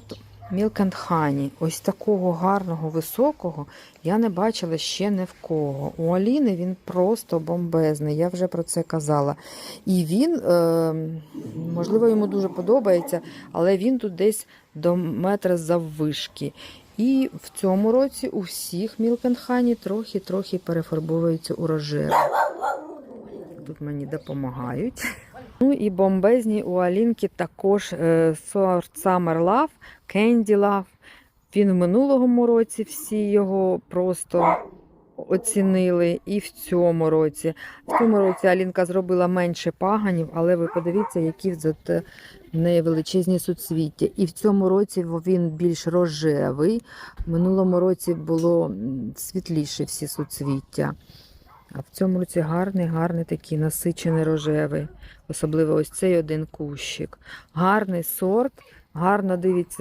сорт Milk and Honey. Ось такого гарного, високого я не бачила ще ні в кого. У Аліни він просто бомбезний, я вже про це казала. І він, е, можливо, йому дуже подобається, але він тут десь до метра заввишки. І в цьому році у всіх Milk and Honey трохи-трохи перефарбовуються у рожевий. Тут мені допомагають. Ну і бомбезні у Алінки також е, сорт Summer Love, Candy Love. Він в минулому році всі його просто оцінили. І в цьому році. В цьому році Алінка зробила менше паганів, але ви подивіться, які в неї величезні суцвіття. І в цьому році він більш рожевий. В минулому році було світліше всі суцвіття. А в цьому році гарний, гарний такий насичений рожевий. Особливо ось цей один кущик. Гарний сорт, гарно дивиться